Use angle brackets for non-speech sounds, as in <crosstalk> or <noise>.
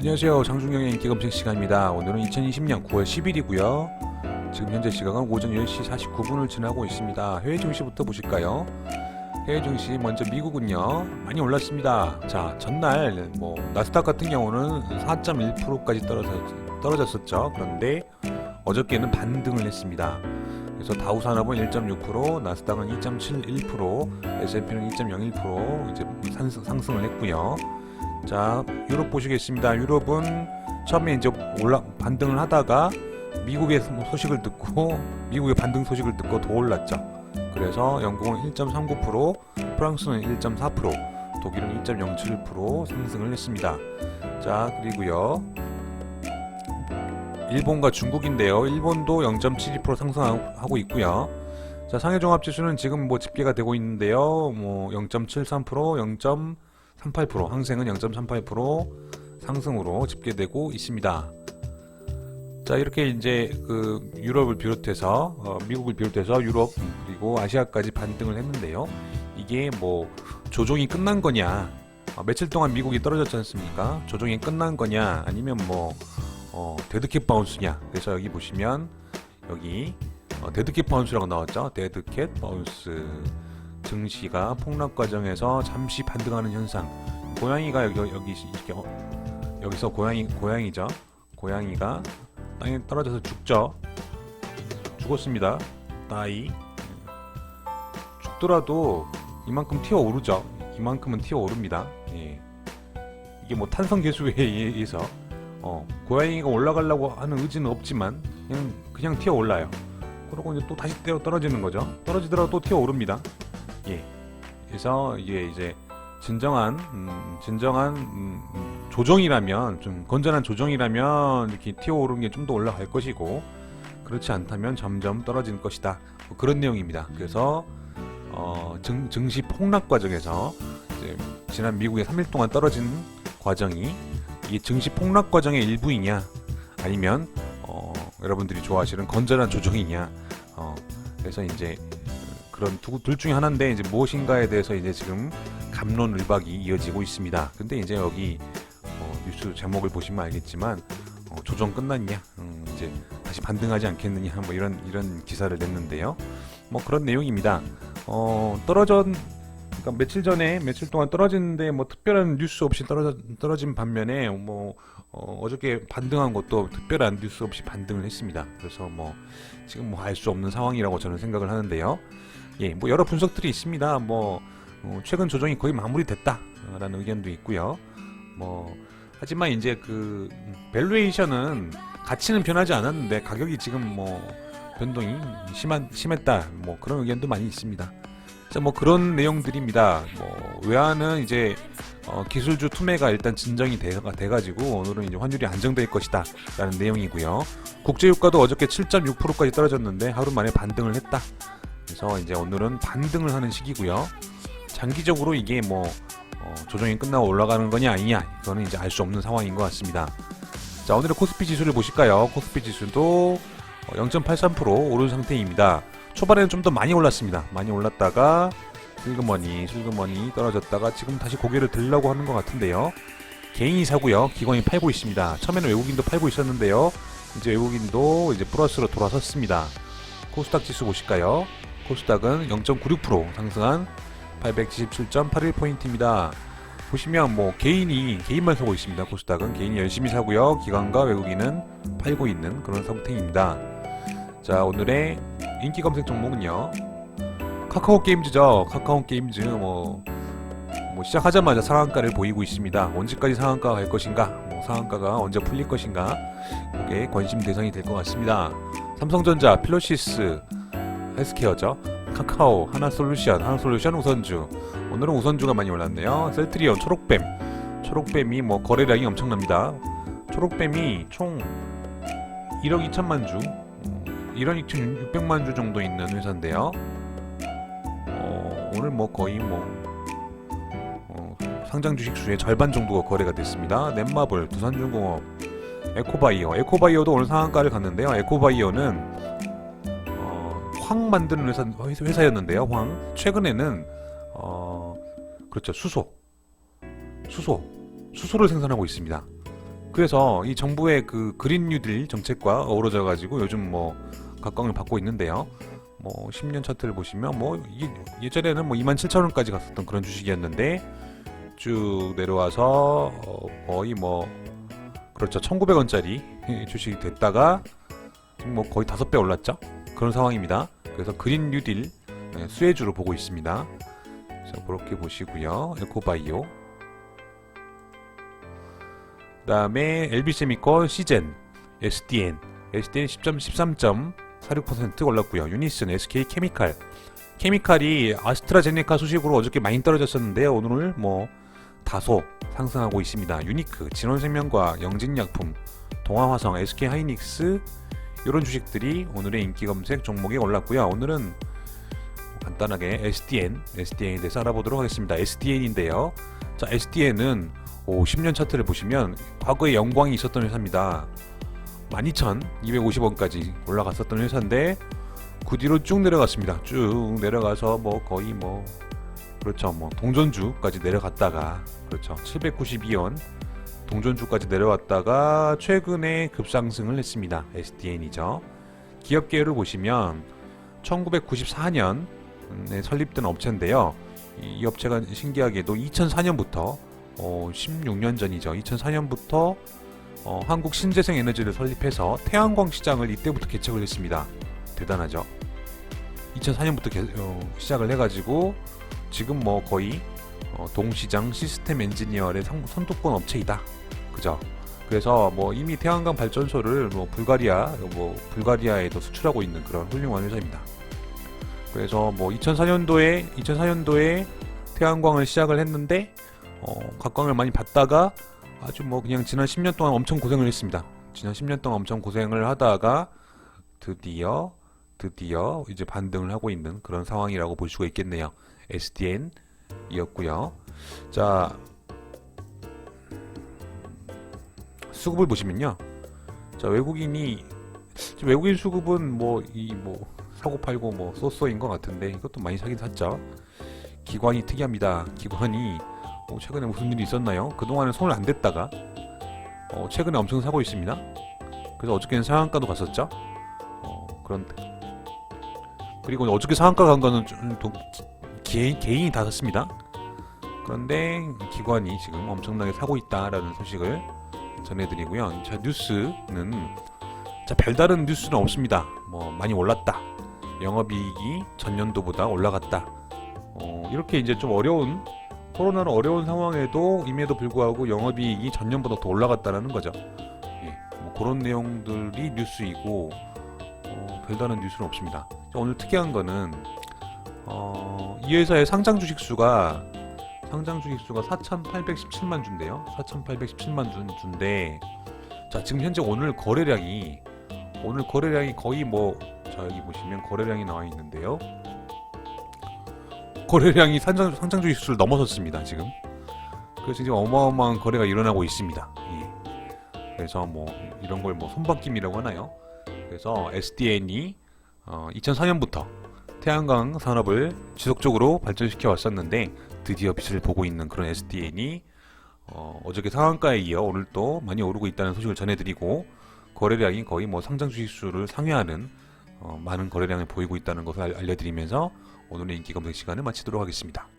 안녕하세요. 장중경의 인기 검색 시간입니다. 오늘은 2020년 9월 10일이고요. 지금 현재 시각은 오전 10시 49분을 지나고 있습니다. 해외 증시부터 보실까요? 해외 증시 먼저 미국은요. 많이 올랐습니다. 자, 전날 뭐 나스닥 같은 경우는 4.1%까지 떨어졌, 떨어졌었죠. 그런데 어저께는 반등을 했습니다. 그래서 다우 산업은 1.6%, 나스닥은 2.71%, S&P는 2.01% 이제 상승, 상승을 했고요. 자, 유럽 보시겠습니다. 유럽은 처음에 이제 올라 반등을 하다가 미국의 소식을 듣고 미국의 반등 소식을 듣고 더 올랐죠. 그래서 영국은 1.39%, 프랑스는 1.4%, 독일은 2.07% 상승을 했습니다. 자, 그리고요. 일본과 중국인데요. 일본도 0.72% 상승하고 있고요. 자, 상해 종합 지수는 지금 뭐 집계가 되고 있는데요. 뭐 0.73%, 0. 38% 항생은 0.38% 상승으로 집계되고 있습니다. 자 이렇게 이제 그 유럽을 비롯해서 어, 미국을 비롯해서 유럽 그리고 아시아까지 반등을 했는데요. 이게 뭐 조종이 끝난 거냐? 어, 며칠 동안 미국이 떨어졌지 않습니까? 조종이 끝난 거냐? 아니면 뭐 어, 데드캣 바운스냐? 그래서 여기 보시면 여기 어, 데드캣 바운스라고 나왔죠. 데드캣 바운스 증시가 폭락 과정에서 잠시 반등하는 현상. 고양이가 여기 여기 이렇게 어, 여기서 고양이 고양이죠. 고양이가 땅에 떨어져서 죽죠. 죽었습니다. 나이 죽더라도 이만큼 튀어 오르죠. 이만큼은 튀어 오릅니다. 예. 이게 뭐 탄성 계수에 의해서 어, 고양이가 올라가려고 하는 의지는 없지만 그냥 그냥 튀어 올라요. 그러고 이제 또 다시 떨어지는 거죠. 떨어지더라도 또 튀어 오릅니다. 예. 그래서 이게 이제 진정한 음, 진정한 음, 음, 조정이라면 좀 건전한 조정이라면 이렇게 튀어 오르는 게 좀 더 올라갈 것이고 그렇지 않다면 점점 떨어질 것이다. 뭐 그런 내용입니다. 그래서 어, 증, 증시 폭락 과정에서 이제 지난 미국의 3일 동안 떨어진 과정이 이 증시 폭락 과정의 일부이냐 아니면 어, 여러분들이 좋아하시는 건전한 조정이냐 어, 그래서 이제 그런 두, 둘 중에 하나인데 이제 무엇인가에 대해서 이제 지금 감론을박이 이어지고 있습니다. 근데 이제 여기 어, 뉴스 제목을 보시면 알겠지만 어, 조정 끝났냐, 음, 이제 다시 반등하지 않겠느냐, 뭐 이런 이런 기사를 냈는데요. 뭐 그런 내용입니다. 어, 떨어져 그러니까 며칠 전에 며칠 동안 떨어지는데 뭐 특별한 뉴스 없이 떨어져 떨어진 반면에 뭐 어, 어저께 반등한 것도 특별한 뉴스 없이 반등을 했습니다. 그래서 뭐 지금 뭐 알 수 없는 상황이라고 저는 생각을 하는데요. 예, 뭐 여러 분석들이 있습니다. 뭐 어, 최근 조정이 거의 마무리됐다라는 의견도 있고요. 뭐 하지만 이제 그 밸류에이션은 가치는 변하지 않았는데 가격이 지금 뭐 변동이 심한 심했다. 뭐 그런 의견도 많이 있습니다. 자, 뭐 그런 내용들입니다. 뭐 외환은 이제 어, 기술주 투매가 일단 진정이 돼, 돼가지고 오늘은 이제 환율이 안정될 것이다라는 내용이고요. 국제유가도 어저께 7.6%까지 떨어졌는데 하루 만에 반등을 했다. 그래서 이제 오늘은 반등을 하는 시기고요. 장기적으로 이게 뭐 어, 조정이 끝나고 올라가는 거냐 아니냐 이거는 이제 알 수 없는 상황인 것 같습니다. 자 오늘의 코스피 지수를 보실까요? 코스피 지수도 0.83% 오른 상태입니다. 초반에는 좀 더 많이 올랐습니다. 많이 올랐다가 슬그머니 슬그머니 떨어졌다가 지금 다시 고개를 들려고 하는 것 같은데요. 개인이 사고요. 기관이 팔고 있습니다. 처음에는 외국인도 팔고 있었는데요. 이제 외국인도 이제 플러스로 돌아섰습니다. 코스닥 지수 보실까요? 코스닥은 0.96% 상승한 877.81포인트입니다. 보시면 뭐 개인이 개인만 사고 있습니다. 코스닥은 개인이 열심히 사고요. 기관과 외국인은 팔고 있는 그런 상태입니다. 자 오늘의 인기 검색 종목은요. 카카오 게임즈죠. 카카오 게임즈 뭐, 뭐 시작하자마자 상한가를 보이고 있습니다. 언제까지 상한가가 갈 것인가? 뭐 상한가가 언제 풀릴 것인가? 그게 관심 대상이 될 것 같습니다. 삼성전자, 필로시스, 헬스케어죠. 카카오, 하나솔루션, 하나솔루션 우선주. 오늘은 우선주가 많이 올랐네요. 셀트리온, 초록뱀. 초록뱀이 뭐 거래량이 엄청납니다. 초록뱀이 총 1억 2천만 주, 1억 2,600만 주 정도 있는 회사인데요. 어, 오늘 뭐 거의 뭐 어, 상장 주식 수의 절반 정도가 거래가 됐습니다. 넷마블, 두산중공업, 에코바이오. 에코바이오도 오늘 상한가를 갔는데요. 에코바이오는 어, 황 만드는 회사, 회사였는데요. 황. 최근에는 어, 그렇죠. 수소. 수소. 수소를 생산하고 있습니다. 그래서 이 정부의 그 그린 뉴딜 정책과 어우러져 가지고 요즘 뭐 각광을 받고 있는데요. 뭐 10년 차트를 보시면 뭐 예전에는 뭐 27,000원까지 갔었던 그런 주식이었는데 쭉 내려와서 어 거의 뭐 그렇죠 1,900원짜리 <laughs> 주식이 됐다가 지금 뭐 거의 다섯 배 올랐죠 그런 상황입니다. 그래서 그린 뉴딜 네, 수혜주로 보고 있습니다. 자 그렇게 보시고요 에코바이오 그 다음에 LB세미콘 시젠 SDN SDN 10.13. 46% 올랐고요. 유니슨, SK 케미칼. 케미칼이 아스트라제네카 소식으로 어저께 많이 떨어졌었는데요. 오늘 뭐 다소 상승하고 있습니다. 유니크, 진원생명과 영진약품, 동아화성, SK 하이닉스 이런 주식들이 오늘의 인기 검색 종목에 올랐고요. 오늘은 간단하게 SDN, SDN에 대해서 알아보도록 하겠습니다. SDN인데요. 자, SDN은 10년 차트를 보시면 과거에 영광이 있었던 회사입니다. 12,250원까지 올라갔었던 회사인데 그 뒤로 쭉 내려갔습니다. 쭉 내려가서 뭐 거의 뭐 그렇죠 뭐 동전주까지 내려갔다가 그렇죠 792원 동전주까지 내려왔다가 최근에 급상승을 했습니다. SDN이죠. 기업계를 보시면 1994년에 설립된 업체인데요. 이 업체가 신기하게도 2004년부터 어, 16년 전이죠. 2004년부터 어, 한국 신재생 에너지를 설립해서 태양광 시장을 이때부터 개척을 했습니다. 대단하죠. 2004년부터 개, 어, 시작을 해가지고 지금 뭐 거의 어, 동시장 시스템 엔지니어의 상, 선두권 업체이다. 그죠? 그래서 뭐 이미 태양광 발전소를 뭐 불가리아 뭐 불가리아에도 수출하고 있는 그런 훌륭한 회사입니다. 그래서 뭐 2004년도에 2004년도에 태양광을 시작을 했는데 어, 각광을 많이 받다가 아주 뭐 그냥 지난 10년 동안 엄청 고생을 했습니다. 지난 10년 동안 엄청 고생을 하다가 드디어 드디어 이제 반등을 하고 있는 그런 상황이라고 볼 수가 있겠네요. SDN 이었고요. 자 수급을 보시면요. 자 외국인이 외국인 수급은 뭐이뭐 사고 팔고 뭐 쏘쏘인 것 같은데 이것도 많이 사긴 샀죠. 기관이 특이합니다. 기관이 어, 최근에 무슨 일이 있었나요? 그동안은 손을 안 댔다가 어, 최근에 엄청 사고 있습니다. 그래서 어저께는 상한가도 갔었죠. 어, 그런데 그리고 어저께 상한가 간 거는 좀또 개인, 개인이 다 샀습니다. 그런데 기관이 지금 엄청나게 사고 있다라는 소식을 전해드리고요. 자 뉴스는 자 별다른 뉴스는 없습니다. 뭐 많이 올랐다. 영업이익이 전년도보다 올라갔다. 어, 이렇게 이제 좀 어려운 코로나로 어려운 상황에도 임에도 불구하고 영업이익이 전년보다 더 올라갔다는 거죠. 예, 뭐 그런 내용들이 뉴스이고 어, 별다른 뉴스는 없습니다. 자, 오늘 특이한 거는 어, 이 회사의 상장 주식 수가 상장 주식 수가 4,817만 주인데요. 4,817만 주, 주인데 자 지금 현재 오늘 거래량이 오늘 거래량이 거의 뭐 자 여기 보시면 거래량이 나와 있는데요. 거래량이 상장, 상장 주식 수를 넘어섰습니다 지금 그래서 지금 어마어마한 거래가 일어나고 있습니다 예. 그래서 뭐 이런 걸 뭐 손바뀜이라고 하나요 그래서 SDN이 어, 2004년부터 태양광 산업을 지속적으로 발전시켜 왔었는데 드디어 빛을 보고 있는 그런 SDN이 어, 어저께 상한가에 이어 오늘 또 많이 오르고 있다는 소식을 전해드리고 거래량이 거의 뭐 상장 주식 수를 상회하는 어, 많은 거래량을 보이고 있다는 것을 알- 알려드리면서 오늘의 인기 검색 시간을 마치도록 하겠습니다.